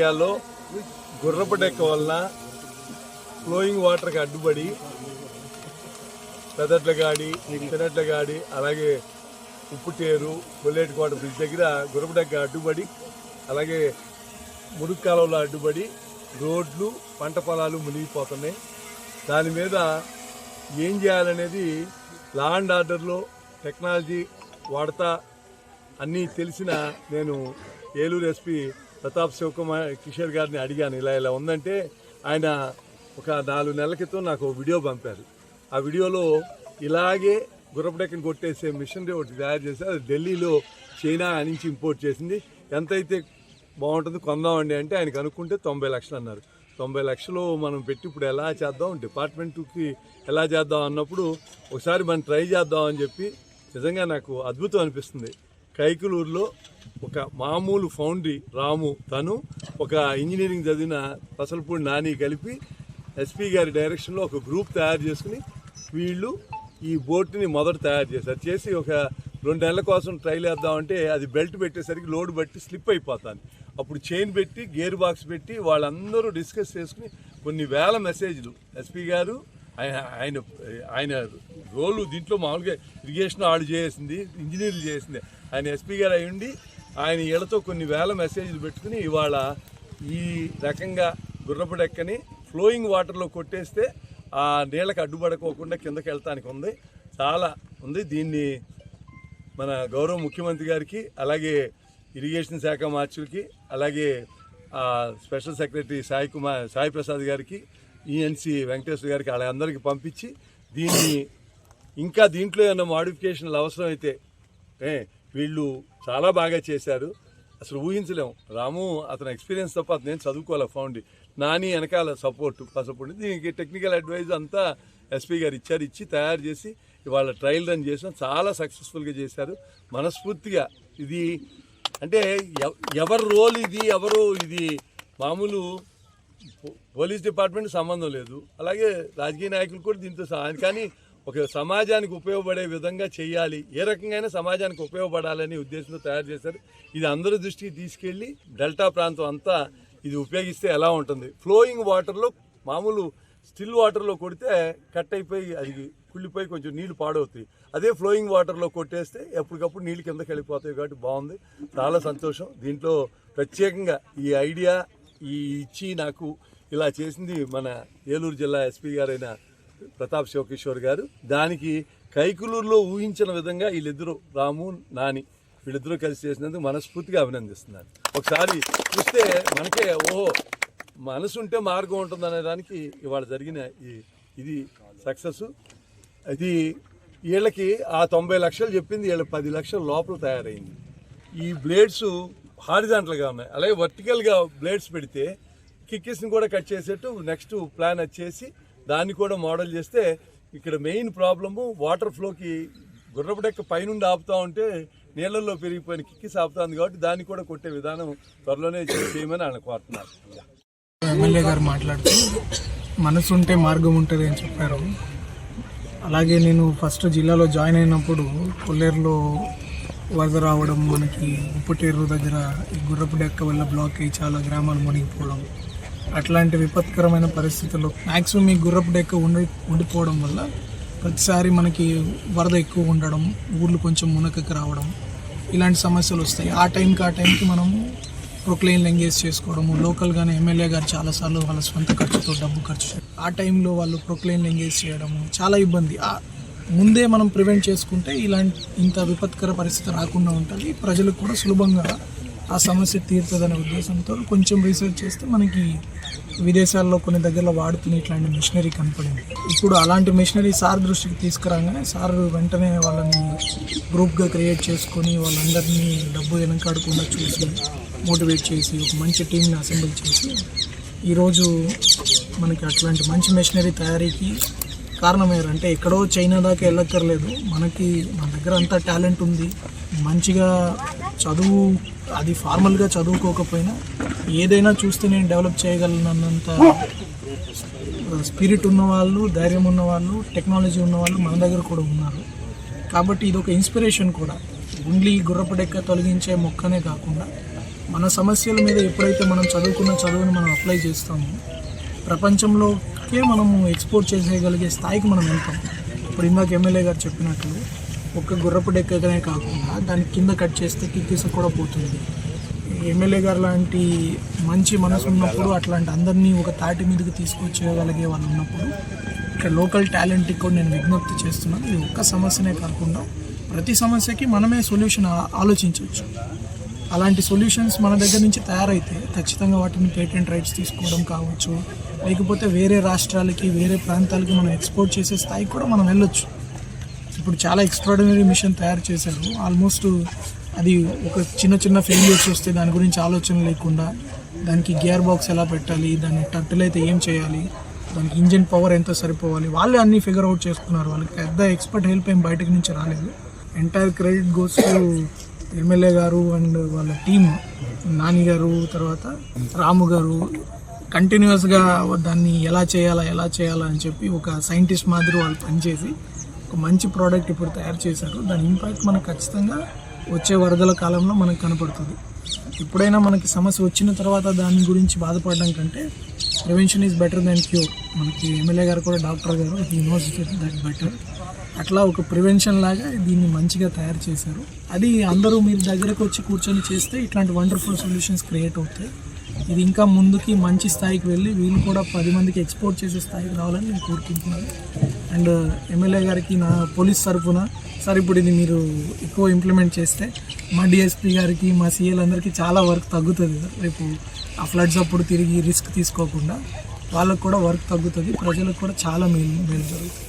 ఏరియాలో గుర్రపు డెక్క వలన ఫ్లోయింగ్ వాటర్కి అడ్డుపడి పెదట్ల గాడి చిన్నట్ల గాడి అలాగే ఉప్పుటేరు కొల్లేటి కోట బ్రిడ్జ్ దగ్గర గుర్రపు డెక్క అడ్డుపడి అలాగే మురుగు కాలంలో అడ్డుపడి రోడ్లు పంట పొలాలు మునిగిపోతున్నాయి. దాని మీద ఏం చేయాలనేది లా అండ్ ఆర్డర్లో టెక్నాలజీ వాడతా అన్నీ తెలిసిన నేను ఏలూరు ఎస్పీ ప్రతాప్ శివకుమార్ కిషోర్ గారిని అడిగాను ఇలా ఇలా ఉందంటే ఆయన ఒక నాలుగు నెలల క్రితం నాకు వీడియో పంపారు. ఆ వీడియోలో ఇలాగే గుర్రపడెక్కని కొట్టేసే మిషనరీ ఒకటి తయారు చేసి అది ఢిల్లీలో చైనా నుంచి ఇంపోర్ట్ చేసింది. ఎంతైతే బాగుంటుంది కొందామండి అంటే ఆయన కనుక్కుంటే తొంభై లక్షలు అన్నారు. తొంభై లక్షలు మనం పెట్టి ఇప్పుడు ఎలా చేద్దాం డిపార్ట్మెంట్కి ఎలా చేద్దాం అన్నప్పుడు ఒకసారి మనం ట్రై చేద్దాం అని చెప్పి నిజంగా నాకు అద్భుతం అనిపిస్తుంది. కైకులూరులో ఒక మామూలు ఫౌండ్రీ రాము తను ఒక ఇంజనీరింగ్ చదివిన పసలపూడి నాని కలిపి ఎస్పీ గారి డైరెక్షన్లో ఒక గ్రూప్ తయారు చేసుకుని వీళ్ళు ఈ బోట్ని మొదట తయారు చేశారు. చేసి ఒక రెండు నెలల కోసం ట్రైల్ వేద్దామంటే అది బెల్ట్ పెట్టేసరికి లోడ్ బట్టి స్లిప్ అయిపోతాను అప్పుడు చైన్ పెట్టి గేర్ బాక్స్ పెట్టి వాళ్ళందరూ డిస్కస్ చేసుకుని కొన్ని వేల మెసేజ్లు. ఎస్పీ గారు ఆయన ఆయన ఆయన రోలు దీంట్లో మామూలుగా ఇరిగేషన్ ఆడు చేసింది ఇంజనీర్లు చేసింది. ఆయన ఎస్పీ గారు అయ్యుండి ఆయన ఇళ్ళతో కొన్ని వేల మెసేజ్లు పెట్టుకుని ఇవాళ ఈ రకంగా గుర్రపు డెక్కని ఫ్లోయింగ్ వాటర్లో కొట్టేస్తే ఆ నీళ్ళకి అడ్డుపడకోకుండా కిందకి వెళ్తానికి ఉంది. చాలా ఉంది. దీన్ని మన గౌరవ ముఖ్యమంత్రి గారికి అలాగే ఇరిగేషన్ శాఖ మార్చులకి అలాగే స్పెషల్ సెక్రటరీ సాయి కుమార్ సాయి ప్రసాద్ గారికి ఈఎన్సి వెంకటేశ్వర గారికి వాళ్ళందరికీ పంపించి దీన్ని ఇంకా దీంట్లో ఏమైనా మాడిఫికేషన్లు అవసరమైతే వీళ్ళు చాలా బాగా చేశారు. అసలు ఊహించలేము. రాము అతని ఎక్స్పీరియన్స్ తప్ప అతను నేను చదువుకోవాలి ఫౌండి నాని వెనకాల సపోర్ట్ పసపోండి దీనికి టెక్నికల్ అడ్వైజ్ అంతా ఎస్పీ గారు ఇచ్చారు. ఇచ్చి తయారు చేసి ఇవాళ ట్రయల్ రన్ చేసాం చాలా సక్సెస్ఫుల్గా చేశారు. మనస్ఫూర్తిగా ఇది అంటే ఎవ- ఎవరి రోల్ ఇది ఎవరు ఇది మామూలు పోలీస్ డిపార్ట్మెంట్ సంబంధం లేదు. అలాగే రాజకీయ నాయకులు కూడా దీంతో కానీ ఒక సమాజానికి ఉపయోగపడే విధంగా చేయాలి ఏ రకంగా సమాజానికి ఉపయోగపడాలని ఉద్దేశంతో తయారు చేశారు. ఇది అందరి దృష్టికి తీసుకెళ్ళి డెల్టా ప్రాంతం అంతా ఇది ఉపయోగిస్తే ఎలా ఉంటుంది? ఫ్లోయింగ్ వాటర్లో మామూలు స్టిల్ వాటర్లో కొడితే కట్ అయిపోయి అది కుళ్ళిపోయి కొంచెం నీళ్ళు పాడవుతాయి. అదే ఫ్లోయింగ్ వాటర్లో కొట్టేస్తే ఎప్పటికప్పుడు నీళ్ళు కిందకి వెళ్ళిపోతాయి కాబట్టి బాగుంది. చాలా సంతోషం. దీంట్లో ప్రత్యేకంగా ఈ ఐడియా ఈ ఇచ్చి నాకు ఇలా చేసింది మన ఏలూరు జిల్లా ఎస్పీ గారైన ప్రతాప్ శివకిషోర్ గారు. దానికి కైకులూరులో ఊహించిన విధంగా వీళ్ళిద్దరూ రాము నాని వీళ్ళిద్దరూ కలిసి చేసినందుకు మనస్ఫూర్తిగా అభినందిస్తున్నాను. ఒకసారి చూస్తే మనకే ఓహో మనసు ఉంటే మార్గం ఉంటుంది అనే దానికి ఇవాళ జరిగిన ఈ ఇది సక్సెస్. అది వీళ్ళకి ఆ తొంభై లక్షలు చెప్పింది వీళ్ళ పది లక్షల లోపల తయారైంది. ఈ బ్లేడ్స్ హారిజాంటల్గా ఉన్నాయి. అలాగే వర్టికల్గా బ్లేడ్స్ పెడితే కిక్కిస్ని కూడా కట్ చేసేట్టు నెక్స్ట్ ప్లాన్ వచ్చేసి దాన్ని కూడా మోడల్ చేస్తే ఇక్కడ మెయిన్ ప్రాబ్లము వాటర్ ఫ్లోకి గుర్రపు డెక్క పైనుండి ఆపుతా ఉంటే నీళ్ళల్లో పెరిగిపోయిన కిక్కిస్ సాపుతుంది కాబట్టి దాన్ని కూడా కొట్టే విధానం త్వరలోనే చేయమని ఆయన కోరుతున్నారు. ఎమ్మెల్యే గారు మాట్లాడుతూ మనసు ఉంటే మార్గం ఉంటుంది అని చెప్పారు. అలాగే నేను ఫస్ట్ జిల్లాలో జాయిన్ అయినప్పుడు కొల్లేరులో వరద రావడం మనకి ఉప్పుటేరు దగ్గర గుర్రపు డెక్క వల్ల బ్లాక్ అయ్యి చాలా గ్రామాలు మునిగిపోవడం అట్లాంటి విపత్కరమైన పరిస్థితుల్లో మ్యాక్సిమం ఈ గుర్రపు డెక్క ఉండి ఉండిపోవడం వల్ల ప్రతిసారి మనకి వరద ఎక్కువ ఉండడం ఊర్లు కొంచెం మునకకి రావడం ఇలాంటి సమస్యలు వస్తాయి. ఆ టైంకి ఆ టైంకి మనము ప్రొక్లెయిన్లు ఎంగేజ్ చేసుకోవడము లోకల్గానే ఎమ్మెల్యే గారు చాలాసార్లు వాళ్ళ సొంత ఖర్చుతో డబ్బు ఖర్చు చేయడం ఆ టైంలో వాళ్ళు ప్రొక్లెయిన్లు ఎంగేజ్ చేయడము చాలా ఇబ్బంది. ముందే మనం ప్రివెంట్ చేసుకుంటే ఇలాంటి ఇంత విపత్కర పరిస్థితి రాకుండా ఉంటుంది. ప్రజలకు కూడా సులభంగా ఆ సమస్య తీరుతుందనే ఉద్దేశంతో కొంచెం రీసెర్చ్ చేస్తే మనకి విదేశాల్లో కొన్ని దగ్గరలో వాడుతున్న ఇట్లాంటి మిషనరీ కనపడింది. ఇప్పుడు అలాంటి మిషనరీ సార్ దృష్టికి తీసుకురాగానే సార్ వెంటనే వాళ్ళని గ్రూప్గా క్రియేట్ చేసుకొని వాళ్ళందరినీ డబ్బు వెనకాడకుండా చూసి మోటివేట్ చేసి ఒక మంచి టీంని అసెంబ్లీ చేసి ఈరోజు మనకి అట్లాంటి మంచి మిషనరీ తయారీకి కారణమయ్యారు అంటే ఎక్కడో చైనా దాకా వెళ్ళక్కర్లేదు. మనకి మన దగ్గర అంతా టాలెంట్ ఉంది. మంచిగా చదువు అది ఫార్మల్గా చదువుకోకపోయినా ఏదైనా చూస్తే నేను డెవలప్ చేయగలనంత స్పిరిట్ ఉన్న వాళ్ళు ధైర్యం ఉన్న వాళ్ళు టెక్నాలజీ ఉన్న వాళ్ళు మన దగ్గర కూడా ఉన్నారు. కాబట్టి ఇది ఒక ఇన్స్పిరేషన్ కూడా. ఓన్లీ గుర్రపు డెక్క తొలగించే మొక్కనే కాకుండా మన సమస్యల మీద ఎప్పుడైతే మనం చదువుకున్న చదువుని మనం అప్లై చేస్తామో ప్రపంచంలోకే మనము ఎక్స్పోర్ట్ చేసేయగలిగే స్థాయికి మనం వెళ్తాం. ఇప్పుడు ఇందాక ఎమ్మెల్యే గారు చెప్పినట్లు ఒక్క గుర్రపు డెక్కగానే కాకుండా దాని కింద కట్ చేస్తే కిక్కిస కూడా పోతుంది. ఎమ్మెల్యే గారు లాంటి మంచి మనసు ఉన్నప్పుడు అట్లాంటి అందరినీ ఒక తాటి మీదకి తీసుకొచ్చేయగలిగే వాళ్ళు ఉన్నప్పుడు ఇక్కడ లోకల్ టాలెంట్కి కూడా నేను విజ్ఞప్తి చేస్తున్నాను. ఇది ఒక్క సమస్యనే కాకుండా ప్రతి సమస్యకి మనమే సొల్యూషన్ ఆలోచించవచ్చు. అలాంటి సొల్యూషన్స్ మన దగ్గర నుంచి తయారైతే ఖచ్చితంగా వాటిని పేటెంట్ రైట్స్ తీసుకోవడం కావచ్చు లేకపోతే వేరే రాష్ట్రాలకి వేరే ప్రాంతాలకి మనం ఎక్స్పోర్ట్ చేసే స్థాయికి కూడా మనం వెళ్ళొచ్చు. ఇప్పుడు చాలా ఎక్స్ట్రాడినరీ మిషన్ తయారు చేశారు. ఆల్మోస్ట్ అది ఒక చిన్న చిన్న ఫెయిల్యూర్స్ వస్తే దాని గురించి ఆలోచన లేకుండా దానికి గియర్ బాక్స్ ఎలా పెట్టాలి దాన్ని టర్టిల్ అయితే ఏం చేయాలి దానికి ఇంజిన్ పవర్ ఎంత సరిపోవాలి వాళ్ళే అన్నీ ఫిగర్ అవుట్ చేసుకున్నారు. వాళ్ళకి పెద్ద ఎక్స్పర్ట్ హెల్ప్ ఏం బయటకు నుంచి రాలేదు. Entire credit goes to MLA గారు అండ్ వాళ్ళ టీమ్ నాని గారు తర్వాత రాము గారు. కంటిన్యూస్గా దాన్ని ఎలా చేయాలా ఎలా చేయాలా అని చెప్పి ఒక సైంటిస్ట్ మాదిరి వాళ్ళు పనిచేసి ఒక మంచి ప్రోడక్ట్ ఇప్పుడు తయారు చేశారు. దాని ఇంపాక్ట్ మనకు ఖచ్చితంగా వచ్చే వరదల కాలంలో మనకు కనపడుతుంది. ఎప్పుడైనా మనకి సమస్య వచ్చిన తర్వాత దాని గురించి బాధపడడం కంటే prevention is better than cure మనకి ఎమ్మెల్యే గారు కూడా డాక్టర్ గారు హీ నోస్ దట్ బెటర్ అట్లా ఒక ప్రివెన్షన్ లాగా దీన్ని మంచిగా తయారు చేశారు. అది అందరూ మీరు దగ్గరకు వచ్చి కూర్చొని చేస్తే ఇట్లాంటి వండర్ఫుల్ సొల్యూషన్స్ క్రియేట్ అవుతాయి. ఇది ఇంకా ముందుకి మంచి స్థాయికి వెళ్ళి వీళ్ళు కూడా పది మందికి ఎక్స్పోర్ట్ చేసే స్థాయికి రావాలని నేను కోరుకుంటున్నాను. అండ్ ఎమ్మెల్యే గారికి నా పోలీస్ తరఫున సార్ ఇప్పుడు ఇది మీరు ఎక్కువ ఇంప్లిమెంట్ చేస్తే మా డిఎస్పీ గారికి మా సీఎలందరికీ చాలా వర్క్ తగ్గుతుంది. రేపు ఆ ఫ్లడ్స్ అప్పుడు తిరిగి రిస్క్ తీసుకోకుండా వాళ్ళకు కూడా వర్క్ తగ్గుతుంది. ప్రజలకు కూడా చాలా మేలు మేలు జరుగుతుంది.